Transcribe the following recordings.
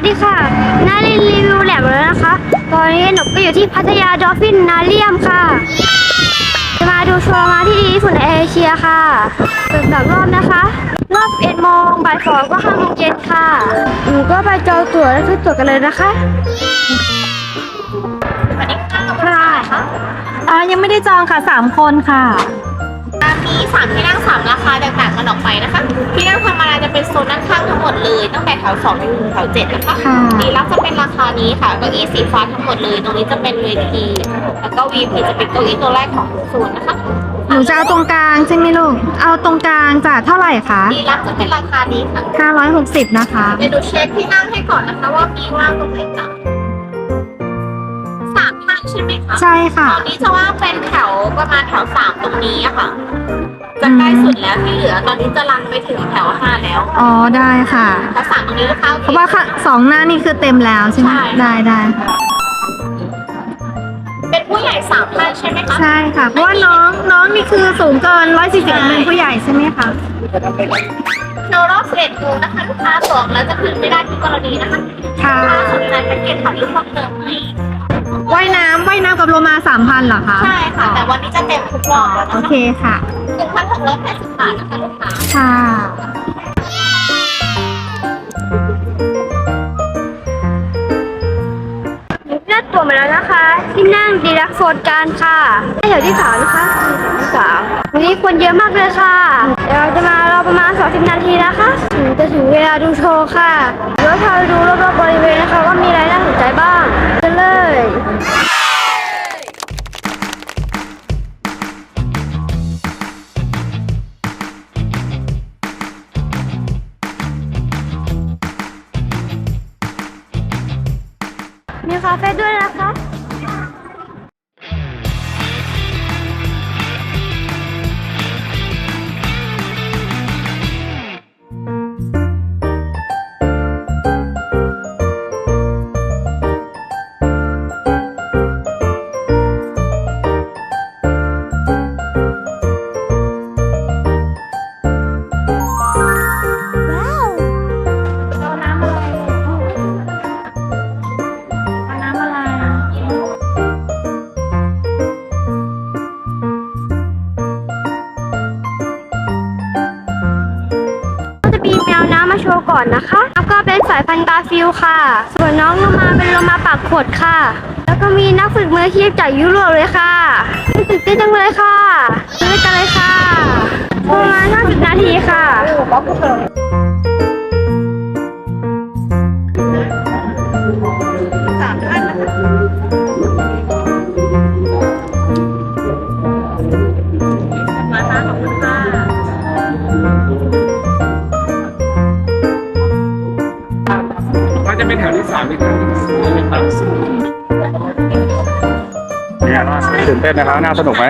วัสดีค่ะ นารินรีวิวแหลมแล้วนะคะ ตอนนี้หนูก็อยู่ที่พัทยาดอฟฟินนาเรียมค่ะ จะมาดูโชว์มาที่ดีที่สุดในเอเชียค่ะเปิดแบบรอบนะคะ รอบ1โมงบ่ายสองก็5โมงเย็นค่ะ หนูก็ไปจองตั๋วและซื้อตั๋วกันเลยนะคะค่ะอ่ายังไม่ได้จองค่ะสามคนค่ะ มีสามที่นั่งสามราคาแตกต่างกันออกไปนะคะ ที่นั่งธรรมดาจะเป็นโซนด้านข้างทั้งหมดเลย ตั้งแต่แถวสองถึงแถวเจ็ดนะคะค่ะ ดีลักจะเป็นราคานี้ค่ะเก้าอี้สีฟ้าทั้งหมดเลย ตรงนี้จะเป็นเวทีแล้วก็ VP จะเป็นเก้าอี้ตัวแรกของโซนนะคะ หนูจะเอาตรงกลางใช่ไหมลูก เอาตรงกลางจะเท่าไหร่คะดีลักจะเป็นราคานี้ค่ะ560 นะคะ เดี๋ยวดูเช็คที่นั่งให้ก่อนนะคะ ว่ามีว่างตรงไหนจ้ะสามท่าน ใช่ไหมคะใช่ค่ะ ตอนนี้จะว่างเป็นแถวประมาณแถวสามตรงนี้อะค่ะ จะใกล้สุดแล้วที่เหลือ ตอนนี้จะรันไปถึงแถวห้าแล้วอ๋อได้ค่ะ แถวสามตรงนี้ลูกค้าโอเพเคราะว่าค่ะสองหน้านี่คือเต็มแล้วใช่ไหมใช่ได้ได้ค่ะเป็นผู้ใหญ่สามท่านใช่ไหมคะ ใช่ค่ะ เพราะว่าน้องน้องนี่คือสูงเกิน140เป็นผู้ใหญ่ใช่ไหมคะแถวรอบเอ็ดโมงนะคะลูกค้าสองแล้วจะขึ้นไม่ได้ที่กรณีนะคะค่ะถ้าสนใจแพ็กเกจแถวนี้เพิ่มเติมให้ว่ายน้ำว่ายน้ำ กับโลมา3,000เหรอคะใช่ค่ะ แต่วันนี้จะเต็มทุกรอบแล้วโอนะคะเคค่ะ หนึ่งพันหกร้อยแปดสิบบาทนะคะลูกค้า ค่ะ เลือกตัวมาแล้วนะคะ ที่นั่งดีลักโซนการค่ะให้แถวที่สามนะคะที่สามวันนี้คนเยอะมากเลยค่ะ เดี๋ยวเราจะมารอประมาณ20นาทีนะคะ ถึงจะถึงเวลาดูโชว์ค่ะเดี๋ยวพาไปดูรอบๆบริเวณนะคะว่ามีอะไรน่าสนใจบ้างไปเลย มีคา ก่อนนะคะแล้วก็เป็นสายพันธุ์กาฟิลค่ะ ส่วนน้องโลมาเป็นโลมาปากขวดค่ะ แล้วก็มีนักฝึกมืออาชีพจากยุโรปเลยค่ะตื่นเต้นจังเลยค่ะด้วยกันเลยค่ะ ประมาณ50นาทีค่ะ แถวที่มีครั้งครับตื่นเต้นนะครับน่าสนุกไหม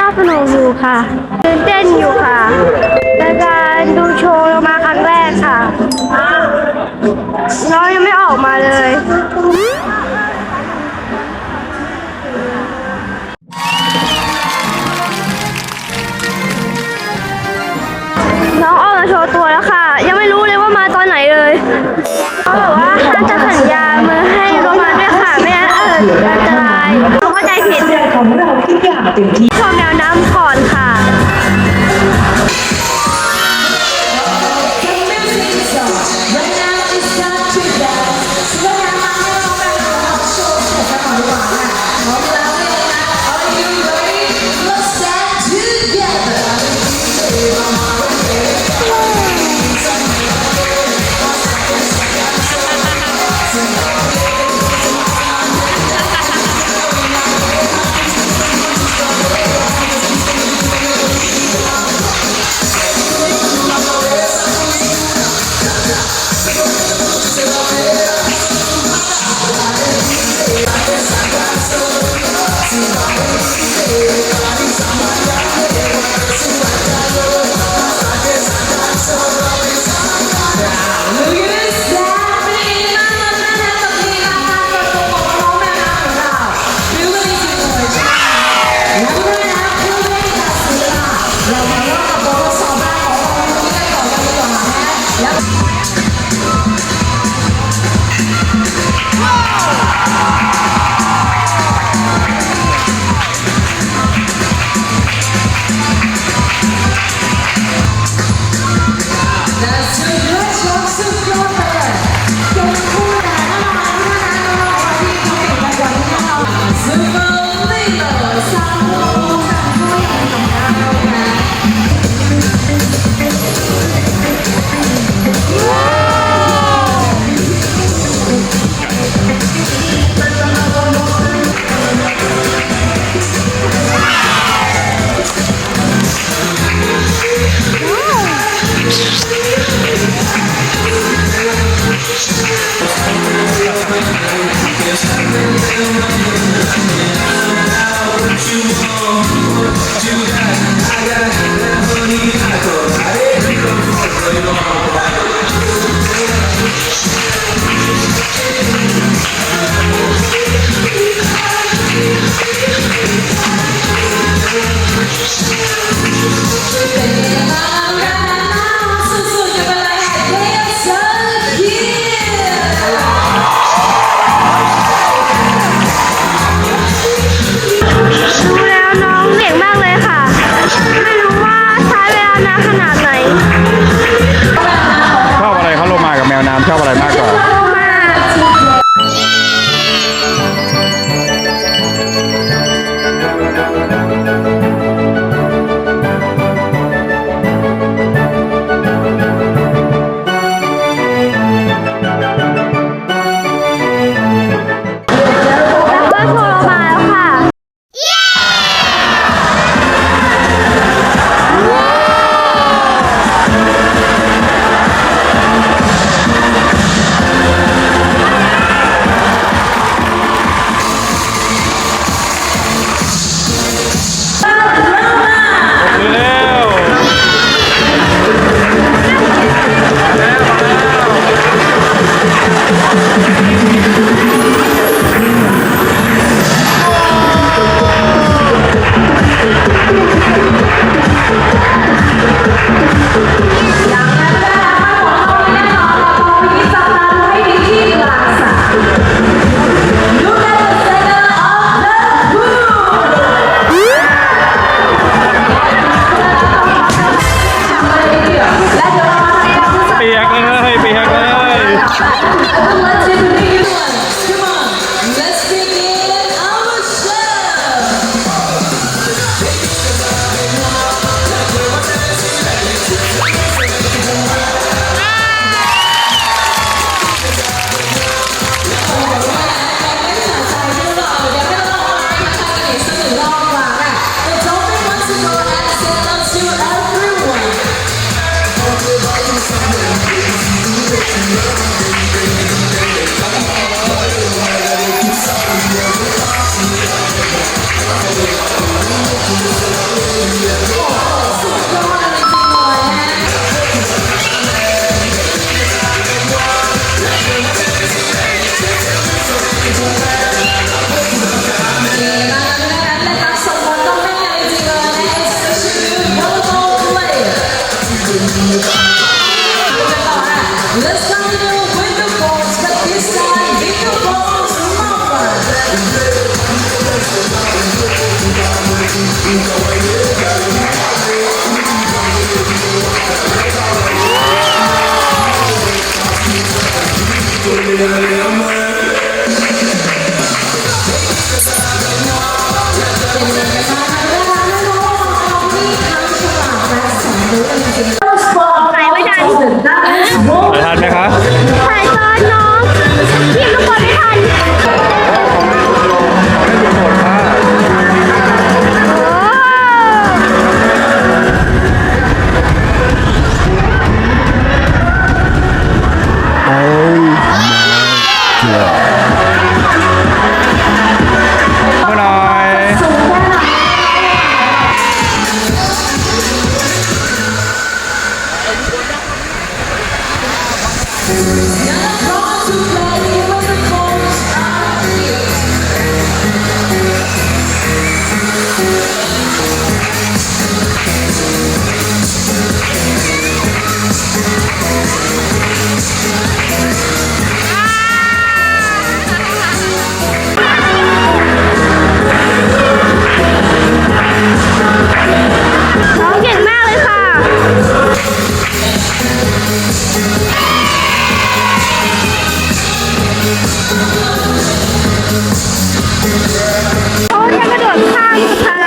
น่าสนุกอยู่ค่ะตื่นเต้นอยู่ค่ะในการดูโชว์เรามาครั้งแรกค่ะน้องยังไม่ออกมาเลย เราทุกอย่างเต็มที่ Yeah. ระ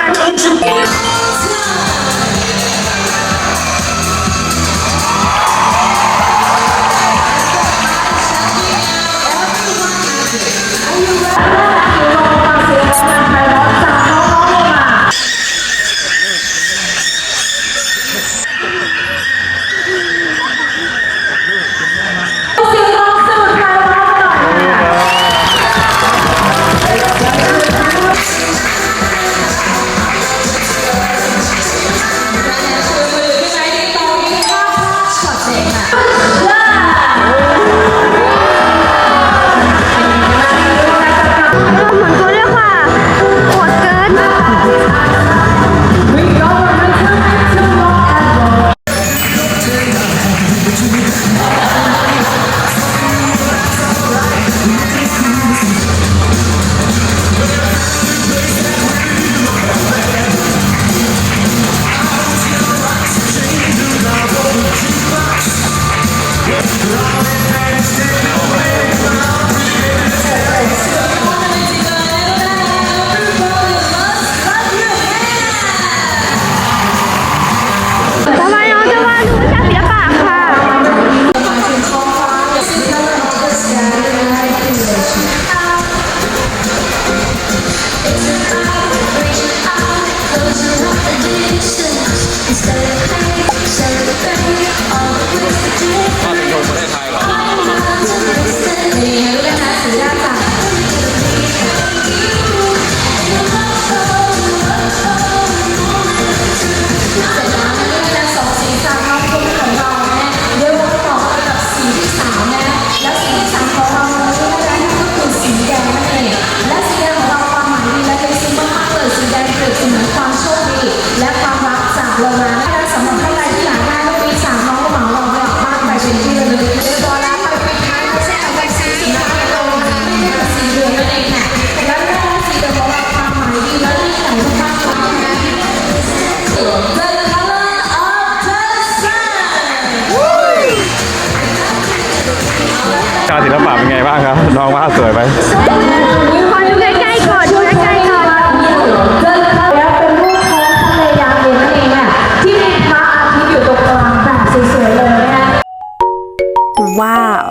สวยไหมขอดูใกล้ก่อนดูใกล้ๆก่อนแล้วเป็นรูปท้องทะเลยามเย็นนั่นเองอะที่มีพระอาทิตย์อยู่ตรงกลางแบบสวยๆเลยนะคะว้าว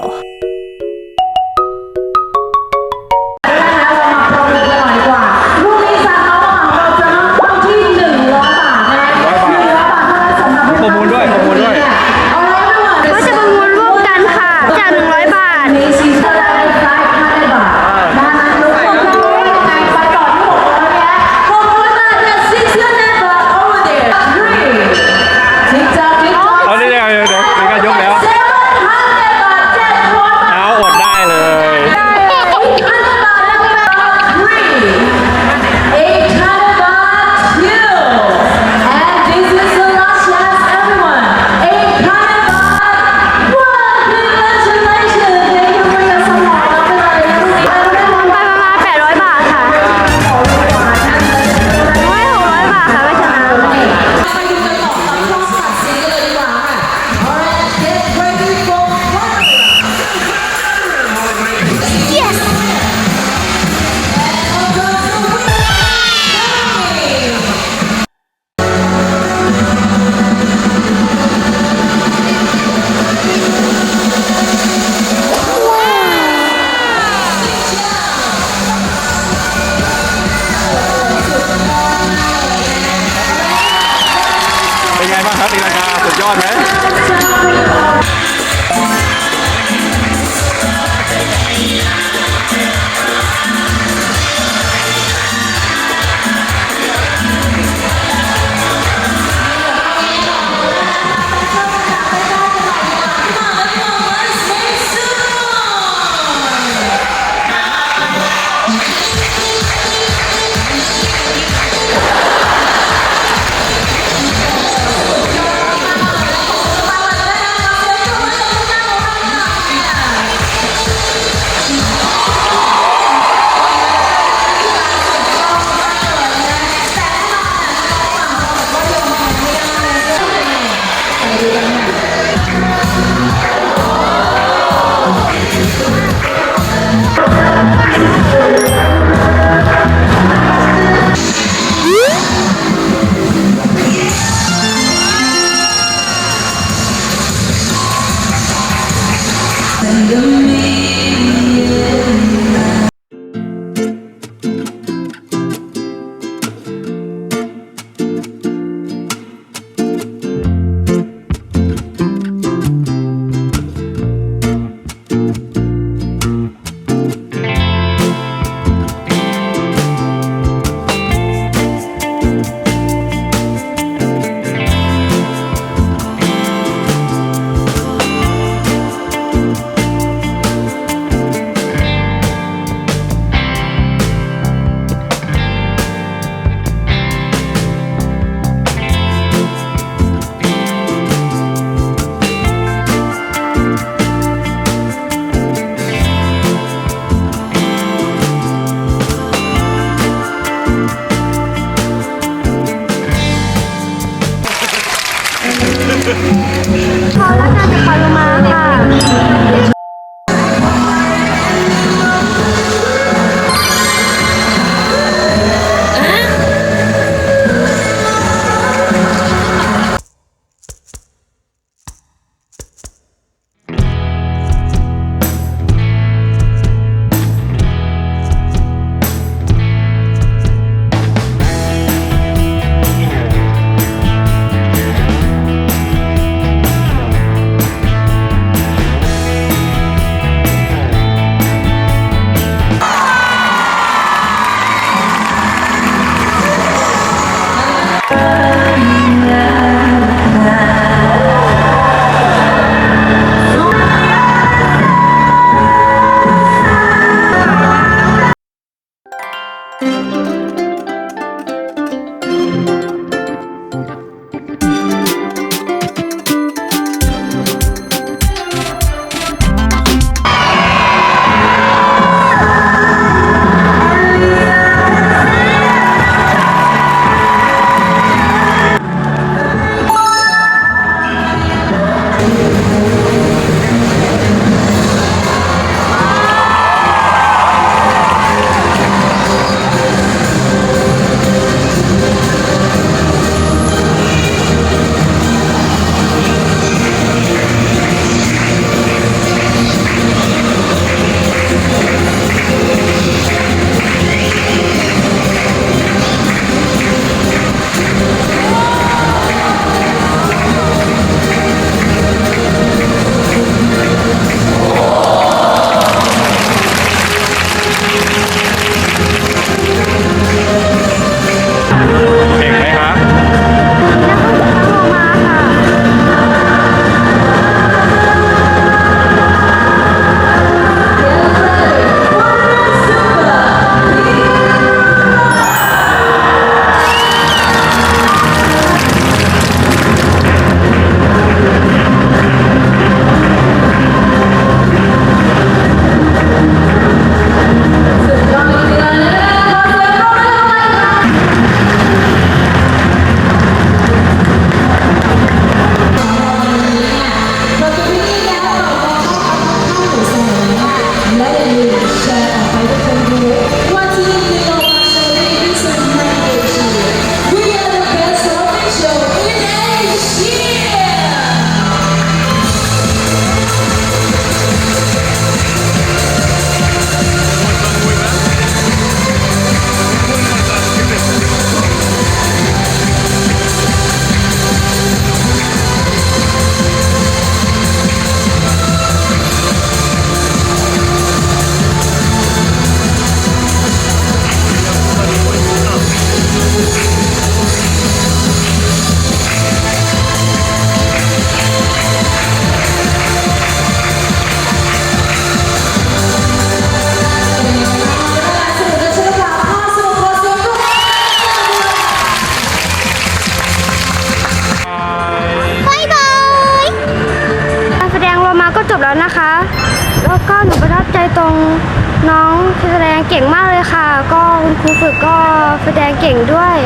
แสดงเก่งมากเลยค่ะ ก็คุณครูฝึกก็แสดงเก่งด้วย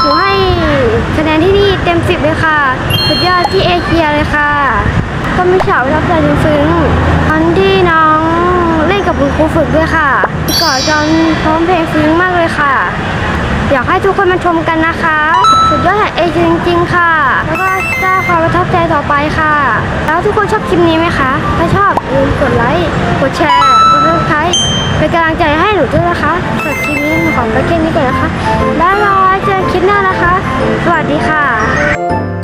หนูให้คะแนนที่นี่เต็มสิบเลยค่ะ สุดยอดที่เอเชียเลยค่ะ ก็มีฉากประทับใจซึ้งๆตอนที่น้องเล่นกับคุณครูฝึกด้วยค่ะกอดจนพร้อมเพลงซึ้งมากเลยค่ะ อยากให้ทุกคนมาชมกันนะคะ สุดยอดแห่งเอเชียจริง ๆ ค่ะ แล้วก็สร้างความประทับใจต่อไปค่ะ แล้วทุกคนชอบคลิปนี้ไหมคะ ถ้าชอบอย่าลืมกดไลค์ กดแชร์ กดซับสไครต์ เป็นกำลังใจให้หนูด้วยนะคะสำหรับคลิปนี้หนูขอไปแค่นี้ก่อนนะคะบ๊ายบายเจอกันคลิปหน้านะคะ สวัสดีค่ะ